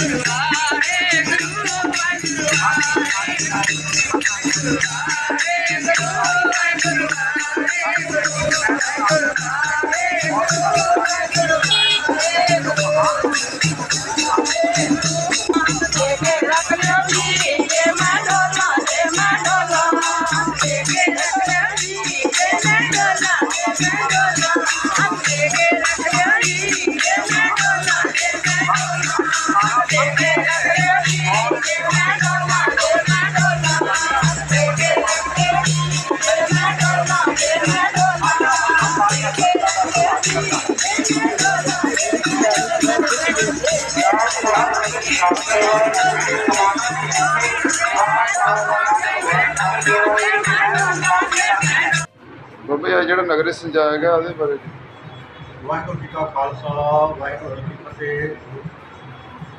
Thank you. ਬਾਬਾ ਇਹ ਜਿਹੜਾ ਨਗਰੀ ਸੰਜਾਇਆ ਗਿਆ ਉਹਦੇ ਬਾਰੇ ਵਾਹਿਗੁਰੂ ਜੀ ਕਾ ਖਾਲਸਾ, ਵਾਹਿਗੁਰੂ ਜੀ ਕੀ ਫਤਿਹ।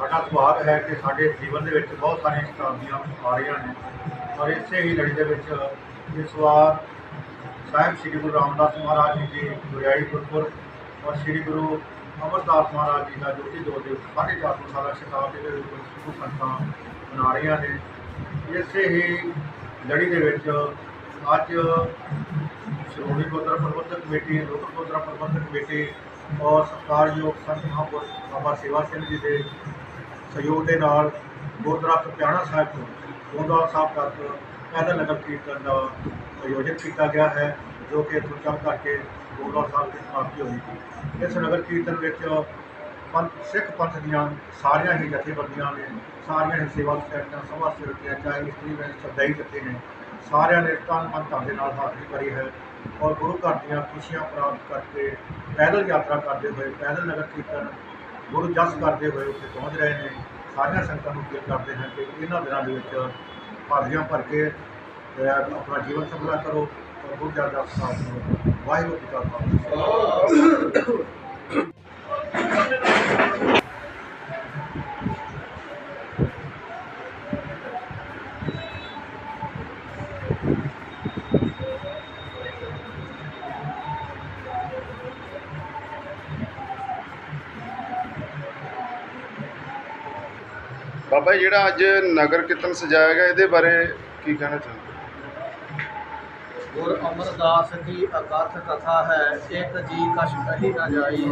ਸਾਡਾ ਸੁਭਾਗ ਹੈ ਕਿ ਸਾਡੇ ਜੀਵਨ ਦੇ ਵਿੱਚ ਬਹੁਤ ਸਾਰੀਆਂ ਸ਼ਤਾਬਦੀਆਂ ਆ ਰਹੀਆਂ ਨੇ। ਔਰ ਇਸੇ ਹੀ ਲੜੀ ਦੇ ਵਿੱਚ ਇਸ ਵਾਰ ਸਾਹਿਬ ਸ੍ਰੀ ਗੁਰੂ ਰਾਮਦਾਸ ਮਹਾਰਾਜ ਜੀ ਦੀ ਗੁਰਿਆਈ ਗੁਰਪੁਰਬ ਔਰ ਸ੍ਰੀ ਗੁਰੂ ਅਮਰਦਾਸ ਮਹਾਰਾਜ ਜੀ ਦਾ ਜੋਤੀ ਦੋ ਦੇ ਸਾਢੇ ਚਾਰ ਸੌ ਸਾਲਾ ਸ਼ਤਾਬਦੀ ਦੇ ਵਿੱਚ ਸਿੱਖੂ ਸੰਗਤਾਂ ਮਨਾ ਰਹੀਆਂ ਨੇ। ਇਸੇ ਹੀ ਲੜੀ ਦੇ ਵਿੱਚ ਅੱਜ ਸ਼੍ਰੋਮਣੀ ਗੁਰਦੁਆਰਾ ਪ੍ਰਬੰਧਕ ਕਮੇਟੀ ਲੋਕਲ ਗੁਰਦੁਆਰਾ ਪ੍ਰਬੰਧਕ ਕਮੇਟੀ ਔਰ ਸਤਿਕਾਰਯੋਗ ਸੰਤ ਮਹਾਂਪੁਰਖ ਬਾਬਾ ਸੇਵਾ ਸਿੰਘ ਜੀ ਦੇ ਸਹਿਯੋਗ ਦੇ ਨਾਲ ਗੁਰਦੁਆਰਾ ਕਪਿਆਣਾ ਸਾਹਿਬ ਤੋਂ ਗੁਰਦੁਆਰਾ ਸਾਹਿਬ ਤੱਕ ਪੈਦਲ ਨਗਰ ਕੀਰਤਨ ਦਾ ਆਯੋਜਨ ਕੀਤਾ ਗਿਆ ਹੈ, ਜੋ ਕਿ ਇੱਥੋਂ ਚੱਲ ਕਰਕੇ ਗੁਰਦੁਆਰਾ ਸਾਹਿਬ ਦੀ ਸਮਾਪਤੀ ਹੋਈ ਇਸ ਨਗਰ ਕੀਰਤਨ ਵਿੱਚ ਪੰਥ, ਸਿੱਖ ਪੰਥ ਦੀਆਂ ਸਾਰੀਆਂ ਹੀ ਜਥੇਬੰਦੀਆਂ ਨੇ, ਸਾਰੀਆਂ ਹੀ ਸੇਵਾ ਸੁਸਾਇਟੀਆਂ ਸਮਾਜ ਸੇਵੀਆਂ ਚਾਹੇ ਇਸਤਰੀ ਵਿੱਚ ਸਰਦਾਈ ਜਥੇ ਨੇ, ਸਾਰਿਆਂ ਨੇ ਤਨ ਮਨ ਧਨ ਦੇ ਨਾਲ ਹਾਜ਼ਰੀ ਭਰੀ ਹੈ ਔਰ ਗੁਰੂ ਘਰ ਦੀਆਂ ਖੁਸ਼ੀਆਂ ਪ੍ਰਾਪਤ ਕਰਕੇ ਪੈਦਲ ਯਾਤਰਾ ਕਰਦੇ ਹੋਏ ਪੈਦਲ ਨਗਰ ਕੀਰਤਨ ਗੁਰੂ ਜਸ ਕਰਦੇ ਹੋਏ ਉੱਥੇ ਪਹੁੰਚ ਰਹੇ ਨੇ। ਸਾਰੀਆਂ ਸੰਗਤਾਂ ਨੂੰ ਅਪੀਲ ਕਰਦੇ ਹਾਂ ਕਿ ਇਹਨਾਂ ਦਿਨਾਂ ਦੇ ਵਿੱਚ ਹਾਜ਼ਰੀਆਂ ਭਰ ਕੇ ਆਪਣਾ ਜੀਵਨ ਸਫਲਾ ਕਰੋ ਔਰ ਗੁਰੂ ਜਸ ਦਾ ਸਾਥ ਕਰੋ ਵਾਹਿਗੁਰੂ ਜੀ ਕਾ ਖਾਲਸਾ। ਬਾਬਾ ਜਿਹੜਾ ਅੱਜ ਨਗਰ ਕੀਰਤਨ ਸਜਾਇਆ ਗਿਆ ਇਹਦੇ ਬਾਰੇ ਕੀ ਕਹਿਣਾ ਚਾਹੁੰਦੇ ਗੁਰ ਅਮਰਦਾਸ ਦੀ ਅਕਥ ਕਥਾ ਹੈ ਇੱਕ ਜੀ ਕਛ ਕਹੀ ਨਾ ਜਾਈ।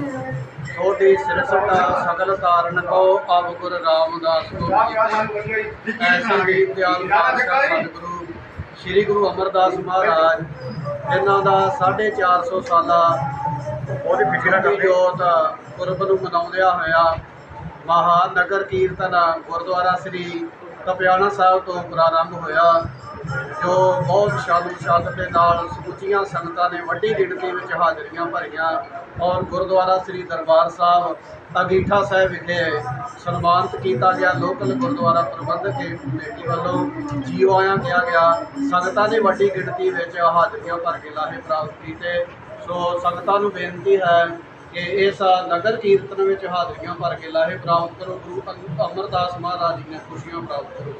ਥੋੜੀ ਸਿਰਸਟਾ ਸਗਲ ਕਾਰਨ ਕੋ ਅਬ ਗੁਰ ਰਾਮਦਾਸ ਕੋ। ਐਸੇ ਹੀ ਦਿਆਲ ਪਾਤਸ਼ਾਹ ਸਤਿਗੁਰੂ ਸ੍ਰੀ ਗੁਰੂ ਅਮਰਦਾਸ ਮਹਾਰਾਜ ਜਿਨ੍ਹਾਂ ਦਾ 450 ਸਾਲਾ ਉਹਦੇ ਪਿੱਛੇ ਨਾ ਦੀ ਕਰਦੇ ਜੋਤ ਪੁਰਬ ਨੂੰ ਮਨਾਉਂਦਿਆਂ ਹੋਇਆ ਮਹਾਨਗਰ ਕੀਰਤਨ ਗੁਰਦੁਆਰਾ ਸ੍ਰੀ ਕਪਿਆਣਾ ਸਾਹਿਬ ਤੋਂ ਪ੍ਰਾਰੰਭ ਹੋਇਆ, ਜੋ ਬਹੁਤ ਸ਼ਾਨੋ ਸ਼ਾਨਤ ਦੇ ਨਾਲ ਸਮੁੱਚੀਆਂ ਸੰਗਤਾਂ ਨੇ ਵੱਡੀ ਗਿਣਤੀ ਵਿੱਚ ਹਾਜ਼ਰੀਆਂ ਭਰੀਆਂ ਔਰ ਗੁਰਦੁਆਰਾ ਸ੍ਰੀ ਦਰਬਾਰ ਸਾਹਿਬ, ਅਗੀਠਾ ਸਾਹਿਬ ਵਿਖੇ ਸਨਮਾਨਿਤ ਕੀਤਾ ਗਿਆ। ਲੋਕਲ ਗੁਰਦੁਆਰਾ ਪ੍ਰਬੰਧਕ ਕਮੇਟੀ ਵੱਲੋਂ ਜੀਓ ਆਇਆਂ ਕਿਹਾ ਗਿਆ, ਸੰਗਤਾਂ ਨੇ ਵੱਡੀ ਗਿਣਤੀ ਵਿੱਚ ਹਾਜ਼ਰੀਆਂ ਭਰ ਕੇ ਲਾਹੇ ਪ੍ਰਾਪਤ ਕੀਤੇ। ਸੋ ਸੰਗਤਾਂ ਨੂੰ ਬੇਨਤੀ ਹੈ ਕਿ ਇਸ ਨਗਰ ਕੀਰਤਨ ਵਿੱਚ ਹਾਜ਼ਰੀਆਂ ਭਰ ਕੇ ਲਾਹੇ ਪ੍ਰਾਪਤ ਕਰੋ, ਗੁਰੂ ਅਮਰਦਾਸ ਮਹਾਰਾਜ ਜੀ ਨੇ ਖੁਸ਼ੀਆਂ ਪ੍ਰਾਪਤ ਕਰੋ।